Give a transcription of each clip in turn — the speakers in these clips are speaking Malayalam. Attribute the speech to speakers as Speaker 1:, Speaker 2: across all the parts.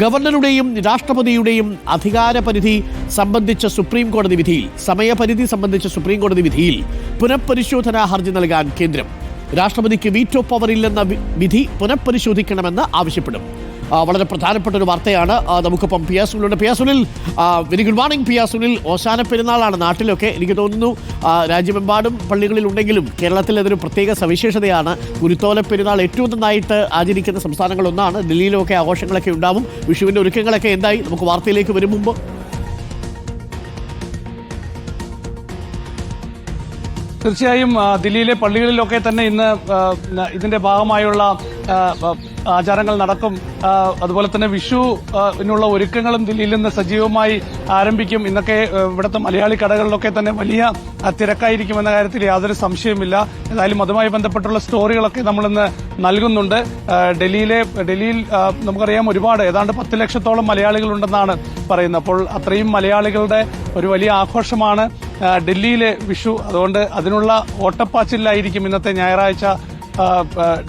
Speaker 1: ഗവർണറുടെയും രാഷ്ട്രപതിയുടെയും അധികാരപരിധി സംബന്ധിച്ച സുപ്രീം കോടതി വിധിയിൽ സമയപരിധി സംബന്ധിച്ച സുപ്രീം കോടതി വിധിയിൽ പുനഃപരിശോധനാ ഹർജി നൽകാൻ കേന്ദ്രം. രാഷ്ട്രപതിക്ക് വീറ്റോ പവർ ഇല്ലെന്ന വിധി പുനഃപരിശോധിക്കണമെന്ന് ആവശ്യപ്പെടും. വളരെ പ്രധാനപ്പെട്ട ഒരു വാർത്തയാണ്. ആ, നമുക്കിപ്പം P S സുനിലുണ്ട്. P S Sunil very good morning P S Sunil. Oshana പെരുന്നാളാണ് നാട്ടിലൊക്കെ. എനിക്ക് തോന്നുന്നു ആ, രാജ്യമെമ്പാടും പള്ളികളിൽ ഉണ്ടെങ്കിലും കേരളത്തിൽ അതൊരു പ്രത്യേക സവിശേഷതയാണ്. കുരുത്തോല പെരുന്നാൾ ഏറ്റവും നന്നായിട്ട് ആചരിക്കുന്ന സംസ്ഥാനങ്ങളൊന്നാണ്. ഡൽഹിയിലൊക്കെ ആഘോഷങ്ങളൊക്കെ ഉണ്ടാവും. വിഷുവിന്റെ ഒരുക്കങ്ങളൊക്കെ എന്തായി? നമുക്ക് വാർത്തയിലേക്ക് വരും മുമ്പ്.
Speaker 2: തീർച്ചയായും ദില്ലിയിലെ പള്ളികളിലൊക്കെ തന്നെ ഇന്ന് ഇതിന്റെ ഭാഗമായുള്ള ആചാരങ്ങൾ നടക്കും. അതുപോലെ തന്നെ വിഷു ആ, ഒരുക്കങ്ങളും ദില്ലിയിൽ നിന്ന് സജീവമായി ആരംഭിക്കും. ഇന്നൊക്കെ ഇവിടുത്തെ മലയാളി കടകളിലൊക്കെ തന്നെ വലിയ തിരക്കായിരിക്കും എന്ന കാര്യത്തിൽ യാതൊരു സംശയവുമില്ല. ഏതായാലും അതുമായി ബന്ധപ്പെട്ടുള്ള സ്റ്റോറികളൊക്കെ നമ്മളിന്ന് നൽകുന്നുണ്ട്. ഡൽഹിയിലെ ഡൽഹിയിൽ നമുക്കറിയാം ഒരുപാട് ഏതാണ്ട് പത്ത് ലക്ഷത്തോളം മലയാളികളുണ്ടെന്നാണ് പറയുന്നത്. അപ്പോൾ അത്രയും മലയാളികളുടെ ഒരു വലിയ ആഘോഷമാണ്. ഡൽഹിയിലെ വിഷു. അതുകൊണ്ട് അതിനുള്ള ഓട്ടപ്പാച്ചിലായിരിക്കും ഇന്നത്തെ ഞായറാഴ്ച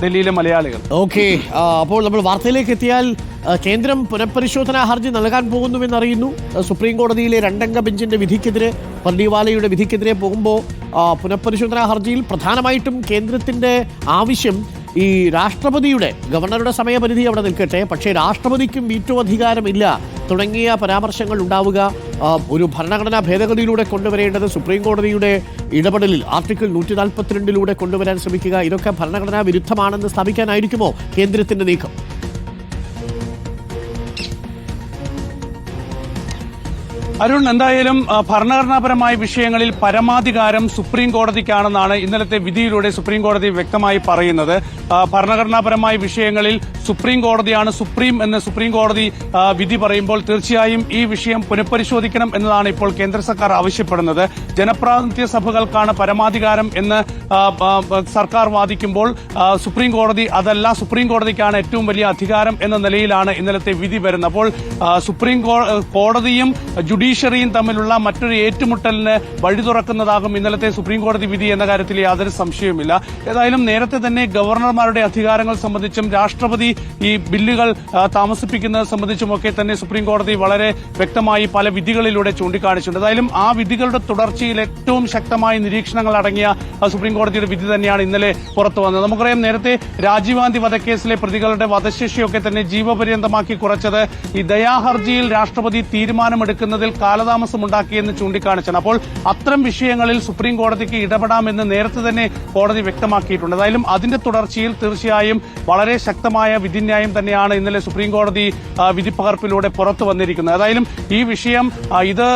Speaker 2: ഡൽഹിയിലെ മലയാളികൾ.
Speaker 1: ഓക്കെ അപ്പോൾ നമ്മൾ വാർത്തയിലേക്ക് എത്തിയാൽ കേന്ദ്രം പുനഃപരിശോധനാ ഹർജി നൽകാൻ പോകുന്നുവെന്നറിയുന്നു. സുപ്രീം കോടതിയിലെ രണ്ടംഗ ബെഞ്ചിന്റെ വിധിക്കെതിരെ പള്ളിവാലയുടെ വിധിക്കെതിരെ പോകുമ്പോൾ പുനഃപരിശോധനാ ഹർജിയിൽ പ്രധാനമായിട്ടും കേന്ദ്രത്തിന്റെ ആവശ്യം ഈ രാഷ്ട്രപതിയുടെ ഗവർണറുടെ സമയപരിധി അവിടെ നിൽക്കട്ടെ. പക്ഷേ രാഷ്ട്രപതിക്കും വീറ്റോ അധികാരമില്ല. തുടങ്ങിയ പരാമർശങ്ങൾ ഉണ്ടാവുക ഒരു ഭരണഘടനാ ഭേദഗതിയിലൂടെ കൊണ്ടുവരേണ്ടത് സുപ്രീം കോടതിയുടെ ഇടപെടലിൽ ആർട്ടിക്കിൾ നൂറ്റി നാൽപ്പത്തിരണ്ടിലൂടെ കൊണ്ടുവരാൻ ശ്രമിക്കുക ഇതൊക്കെ ഭരണഘടനാ വിരുദ്ധമാണെന്ന് സ്ഥാപിക്കാനായിരിക്കുമോ കേന്ദ്രത്തിന്റെ നീക്കം?
Speaker 2: അരുൺ എന്തായാലും ഭരണഘടനാപരമായ വിഷയങ്ങളിൽ പരമാധികാരം സുപ്രീം കോടതിക്കാണെന്നാണ് ഇന്നലത്തെ വിധിയിലൂടെ സുപ്രീം കോടതി വ്യക്തമായി പറയുന്നത്. ഭരണഘടനാപരമായ വിഷയങ്ങളിൽ സുപ്രീം കോടതിയാണ് സുപ്രീം എന്ന് സുപ്രീം കോടതി വിധി പറയുമ്പോൾ തീർച്ചയായും ഈ വിഷയം പുനഃപരിശോധിക്കണം എന്നതാണ് ഇപ്പോൾ കേന്ദ്ര സർക്കാർ ആവശ്യപ്പെടുന്നത്. ജനപ്രാതിനിധ്യ സഭകൾക്കാണ് പരമാധികാരം എന്ന് സർക്കാർ വാദിക്കുമ്പോൾ സുപ്രീം കോടതി അതല്ല സുപ്രീം കോടതിക്കാണ് ഏറ്റവും വലിയ അധികാരം എന്ന നിലയിലാണ് ഇന്നലത്തെ വിധി വരുന്നത്. അപ്പോൾ സുപ്രീം കോടതിയും ജുഡീഷ്യറിയും തമ്മിലുള്ള മറ്റൊരു ഏറ്റുമുട്ടലിന് വഴി തുറക്കുന്നതാകും ഇന്നലത്തെ സുപ്രീം കോടതി വിധി എന്ന കാര്യത്തിൽ യാതൊരു സംശയവുമില്ല. ഏതായാലും നേരത്തെ തന്നെ ഗവർണർമാരുടെ അധികാരങ്ങൾ സംബന്ധിച്ചും രാഷ്ട്രപതി ഈ ബില്ലുകൾ താമസിപ്പിക്കുന്നത് സംബന്ധിച്ചുമൊക്കെ തന്നെ സുപ്രീം കോടതി വളരെ വ്യക്തമായി പല വിധികളിലൂടെ ചൂണ്ടിക്കാണിച്ചിട്ടുണ്ട്. ഏതായാലും ആ വിധികളുടെ തുടർച്ചയിൽ ഏറ്റവും ശക്തമായ നിരീക്ഷണങ്ങൾ അടങ്ങിയ സുപ്രീം കോടതിയുടെ വിധി തന്നെയാണ് ഇന്നലെ പുറത്തു വന്നത്. നമുക്കറിയാം നേരത്തെ രാജീവ് ഗാന്ധി വധക്കേസിലെ പ്രതികളുടെ വധശിക്ഷയൊക്കെ തന്നെ ജീവപര്യന്തമാക്കി കുറച്ചത് ഈ ദയാഹർജിയിൽ രാഷ്ട്രപതി തീരുമാനമെടുക്കുന്നതിൽ കാലതാമസം ഉണ്ടാക്കിയെന്ന് ചൂണ്ടിക്കാണിച്ചാണ്. അപ്പോൾ അത്തരം വിഷയങ്ങളിൽ സുപ്രീം കോടതിക്ക് ഇടപെടാമെന്ന് നേരത്തെ തന്നെ കോടതി വ്യക്തമാക്കിയിട്ടുണ്ട്. ഏതായാലും അതിന്റെ തുടർച്ചയിൽ തീർച്ചയായും വളരെ ശക്തമായ വിധിന്യായം തന്നെയാണ് ഇന്നലെ സുപ്രീം കോടതി പകർപ്പിലൂടെ വിധിപ്പകർപ്പിലൂടെ പുറത്തു വന്നിരിക്കുന്നത്. ഏതായാലും ഈ വിഷയം ഇത്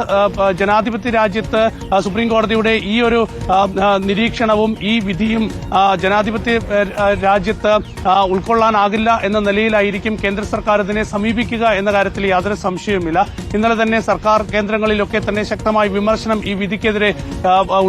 Speaker 2: ജനാധിപത്യ രാജ്യത്ത് സുപ്രീം കോടതിയുടെ ഈ ഒരു നിരീക്ഷണവും ഈ വിധിയും ജനാധിപത്യ രാജ്യത്ത് ഉൾക്കൊള്ളാനാകില്ല എന്ന നിലയിലായിരിക്കും കേന്ദ്ര സർക്കാർ ഇതിനെ സമീപിക്കുക എന്ന കാര്യത്തിൽ യാതൊരു സംശയവുമില്ല. ഇന്നലെ തന്നെ സർക്കാർ കേന്ദ്രങ്ങളിലൊക്കെ തന്നെ ശക്തമായ വിമർശനം ഈ വിധിക്കെതിരെ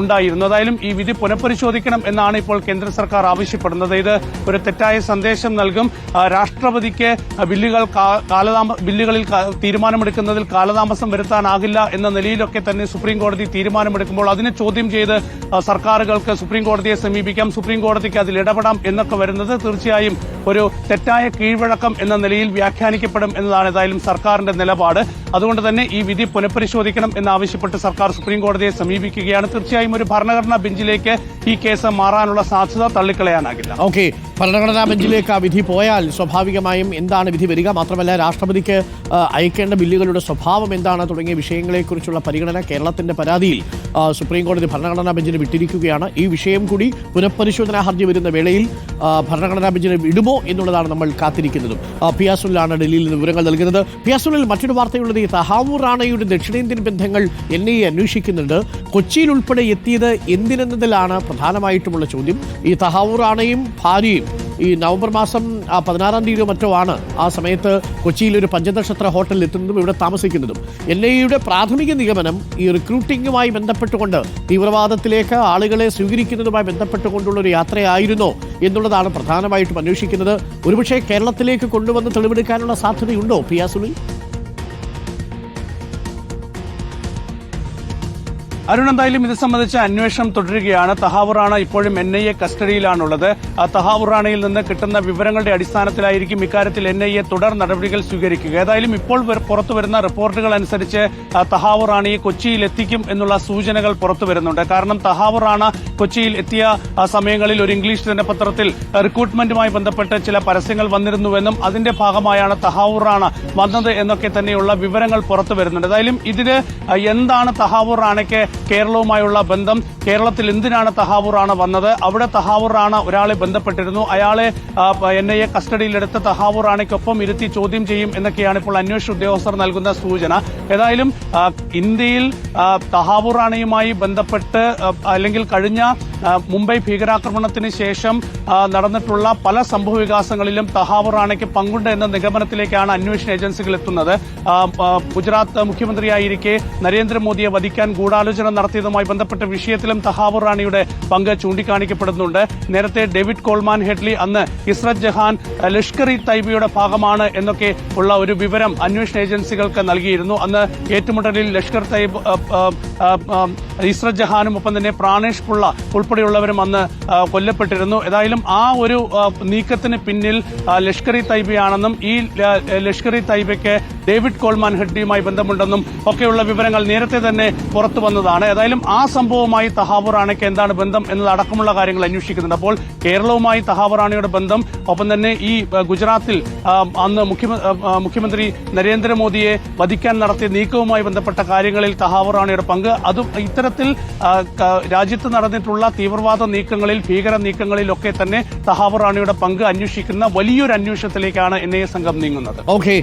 Speaker 2: ഉണ്ടായിരുന്നു. ഏതായാലും ഈ വിധി പുനഃപരിശോധിക്കണം എന്നാണ് ഇപ്പോൾ കേന്ദ്ര സർക്കാർ ആവശ്യപ്പെടുന്നത്. ഇത് ഒരു തെറ്റായ സന്ദേശം നൽകും. രാഷ്ട്രപതിക്ക് ബില്ലുകൾ കാലതാമ ബില്ലുകളിൽ തീരുമാനമെടുക്കുന്നതിൽ കാലതാമസം വരുത്താനാകില്ല എന്ന നിലയിലൊക്കെ തന്നെ സുപ്രീം കോടതി തീരുമാനമെടുക്കുമ്പോൾ അതിനെ ചോദ്യം ചെയ്ത് സർക്കാരുകൾക്ക് സുപ്രീം കോടതിയെ സമീപിക്കാം സുപ്രീം കോടതിക്ക് അതിൽ ഇടപെടാം എന്നൊക്കെ വരുന്നത് തീർച്ചയായും ഒരു തെറ്റായ കീഴ്വഴക്കം എന്ന നിലയിൽ വ്യാഖ്യാനിക്കപ്പെടും എന്നതാണ് ഏതായാലും സർക്കാരിന്റെ നിലപാട്. അതുകൊണ്ട് തന്നെ ഈ വിധി പുനഃപരിശോധിക്കണം എന്നാവശ്യപ്പെട്ട് സർക്കാർ സുപ്രീം കോടതിയെ സമീപിക്കുകയാണ്. തീർച്ചയായും ഒരു ഭരണഘടനാ ബെഞ്ചിലേക്ക് ഈ കേസ് മാറാനുള്ള സാധ്യത തള്ളിക്കളയാനാകില്ല.
Speaker 1: ഓക്കെ. ഭരണഘടനാ ബെഞ്ചിലേക്ക് ആ വിധി പോയാൽ സ്വാഭാവികമായും എന്താണ് വിധി വരിക? മാത്രമല്ല രാഷ്ട്രപതിക്ക് അയക്കേണ്ട ബില്ലുകളുടെ സ്വഭാവം എന്താണ് തുടങ്ങിയ വിഷയങ്ങളെക്കുറിച്ചുള്ള പരിഗണന കേരളത്തിന്റെ പരാതിയിൽ സുപ്രീം കോടതി ഭരണഘടനാ ബെഞ്ചിന് വിട്ടിരിക്കുകയാണ്. ഈ വിഷയം കൂടി പുനഃപരിശോധനാ ഹർജി വരുന്ന വേളയിൽ ഭരണഘടനാ ബെഞ്ചിന് വിടുമോ എന്നുള്ളതാണ് നമ്മൾ കാത്തിരിക്കുന്നതും. പിയാസുലിലാണ് ഡൽഹിയിൽ നിന്ന് വിവരങ്ങൾ നൽകുന്നത്. പിയാസുലിൽ മറ്റൊരു വാർത്തയുള്ളത് ഈ തഹാവൂർ റാണയുടെ ദക്ഷിണേന്ത്യൻ ബന്ധങ്ങൾ എൻ ഐ അന്വേഷിക്കുന്നുണ്ട്. കൊച്ചിയിൽ ഉൾപ്പെടെ എത്തിയത് എന്തിനെന്നതിലാണ് പ്രധാനമായിട്ടുമുള്ള ചോദ്യം. ഈ തഹാവൂർ റാണയും ഭാര്യയും ഈ നവംബർ മാസം പതിനാറാം തീയതിയോ മറ്റോ ആണ് ആ സമയത്ത് കൊച്ചിയിൽ ഒരു പഞ്ചനക്ഷത്ര ഹോട്ടലിൽ എത്തുന്നതും ഇവിടെ താമസിക്കുന്നതും. എൻ ഐ എയുടെ പ്രാഥമിക നിഗമനം ഈ റിക്രൂട്ടിങ്ങുമായി ബന്ധപ്പെട്ടുകൊണ്ട് തീവ്രവാദത്തിലേക്ക് ആളുകളെ സ്വീകരിക്കുന്നതുമായി ബന്ധപ്പെട്ടുകൊണ്ടുള്ള ഒരു യാത്രയായിരുന്നോ എന്നുള്ളതാണ് പ്രധാനമായിട്ടും അന്വേഷിക്കുന്നത്. ഒരുപക്ഷെ കേരളത്തിലേക്ക് കൊണ്ടുവന്ന് തെളിവെടുക്കാനുള്ള സാധ്യതയുണ്ടോ പിയാസുലിൽ
Speaker 2: അരുൺ എന്തായാലും ഇത് സംബന്ധിച്ച് അന്വേഷണം തുടരുകയാണ്. തഹാവുറാണ റാണ ഇപ്പോഴും എൻ ഐ എ കസ്റ്റഡിയിലാണുള്ളത്. തഹാവുറാണയിൽ നിന്ന് കിട്ടുന്ന വിവരങ്ങളുടെ അടിസ്ഥാനത്തിലായിരിക്കും ഇക്കാര്യത്തിൽ എൻ ഐ എ തുടർ നടപടികൾ സ്വീകരിക്കുക. ഏതായാലും ഇപ്പോൾ പുറത്തു വരുന്ന റിപ്പോർട്ടുകൾ അനുസരിച്ച് തഹാവുറാണിയെ കൊച്ചിയിൽ എത്തിക്കും എന്നുള്ള സൂചനകൾ പുറത്തു വരുന്നുണ്ട്. കാരണം തഹാവുറാണ റാണ കൊച്ചിയിൽ എത്തിയ സമയങ്ങളിൽ ഒരു ഇംഗ്ലീഷ് ദിനപത്രത്തിൽ റിക്രൂട്ട്മെന്റുമായി ബന്ധപ്പെട്ട് ചില പരസ്യങ്ങൾ വന്നിരുന്നുവെന്നും അതിന്റെ ഭാഗമായാണ് തഹാവുറാണ റാണ വന്നത് എന്നൊക്കെ തന്നെയുള്ള വിവരങ്ങൾ പുറത്തു വരുന്നുണ്ട്. ഏതായാലും ഇതിന് എന്താണ് തഹാവൂർ റാണയ്ക്ക് കേരളവുമായുള്ള ബന്ധം കേരളത്തിൽ എന്തിനാണ് തഹാവൂർ ആണ് വന്നത്? അവിടെ തഹാവൂർ റാണ ഒരാളെ ബന്ധപ്പെട്ടിരുന്നു. അയാളെ എൻ ഐ എ കസ്റ്റഡിയിലെടുത്ത് തഹാവൂർ റാണയ്ക്കൊപ്പം ഇരുത്തി ചോദ്യം ചെയ്യും എന്നൊക്കെയാണ് ഇപ്പോൾ അന്വേഷണ ഉദ്യോഗസ്ഥർ നൽകുന്ന സൂചന. ഏതായാലും ഇന്ത്യയിൽ തഹാവൂറാണയുമായി ബന്ധപ്പെട്ട് അല്ലെങ്കിൽ കഴിഞ്ഞ മുംബൈ ഭീകരാക്രമണത്തിന് ശേഷം നടന്നിട്ടുള്ള പല സംഭവ വികാസങ്ങളിലും തഹാവർ റാണയ്ക്ക് പങ്കുണ്ട് എന്ന നിഗമനത്തിലേക്കാണ് അന്വേഷണ ഏജൻസികൾ എത്തുന്നത്. ഗുജറാത്ത് മുഖ്യമന്ത്രിയായിരിക്കെ നരേന്ദ്രമോദിയെ വധിക്കാൻ ഗൂഢാലോചന നടത്തിയതുമായി ബന്ധപ്പെട്ട വിഷയത്തിലും തഹാവർ റാണിയുടെ പങ്ക് ചൂണ്ടിക്കാണിക്കപ്പെടുന്നുണ്ട്. നേരത്തെ ഡേവിഡ് കോൾമാൻ ഹെഡ്ലി അന്ന് ഇസ്രത് ജഹാൻ ലഷ്കർ ഇ തൈബയുടെ ഭാഗമാണ് എന്നൊക്കെ ഉള്ള ഒരു വിവരം അന്വേഷണ ഏജൻസികൾക്ക് നൽകിയിരുന്നു. അന്ന് ഏറ്റുമുട്ടലിൽ ലഷ്കർ തൈബ് ഇസ്രത് ജഹാനും ഒപ്പം തന്നെ പ്രാണേഷ് പിള്ള ഉൾപ്പെടെയുള്ളവരും അന്ന് കൊല്ലപ്പെട്ടിരുന്നു. ഏതായാലും ആ ഒരു നീക്കത്തിന് പിന്നിൽ ലഷ്കർ ഇ തൈബയാണെന്നും ഈ ലഷ്കർ ഇ തൈബയ്ക്ക് ഡേവിഡ് കോൾമാൻ ഹെഡ്ഡിയുമായി ബന്ധമുണ്ടെന്നും ഒക്കെയുള്ള വിവരങ്ങൾ നേരത്തെ തന്നെ പുറത്തു വന്നതാണ്. ഏതായാലും ആ സംഭവവുമായി തഹാവൂർ റാണയ്ക്ക് എന്താണ് ബന്ധം എന്നതടക്കമുള്ള കാര്യങ്ങൾ അന്വേഷിക്കുന്നുണ്ട്. അപ്പോൾ കേരളവുമായി തഹാവൂർ റാണയുടെ ബന്ധം ഒപ്പം തന്നെ ഈ ഗുജറാത്തിൽ അന്ന് മുഖ്യമന്ത്രി നരേന്ദ്രമോദിയെ വധിക്കാൻ നടത്തിയ നീക്കവുമായി ബന്ധപ്പെട്ട കാര്യങ്ങളിൽ തഹാവൂർ റാണയുടെ പങ്ക് അതും ഇത്തരത്തിൽ രാജ്യത്ത് നടന്നിട്ടുള്ള തീവ്രവാദ നീക്കങ്ങളിൽ ഭീകര നീക്കങ്ങളിലൊക്കെ തന്നെ തഹാവൂർ റാണയുടെ പങ്ക് അന്വേഷിക്കുന്ന വലിയൊരു അന്വേഷണത്തിലേക്കാണ് എൻ ഐ എ സംഘം നീങ്ങുന്നത്.
Speaker 1: ഓക്കെ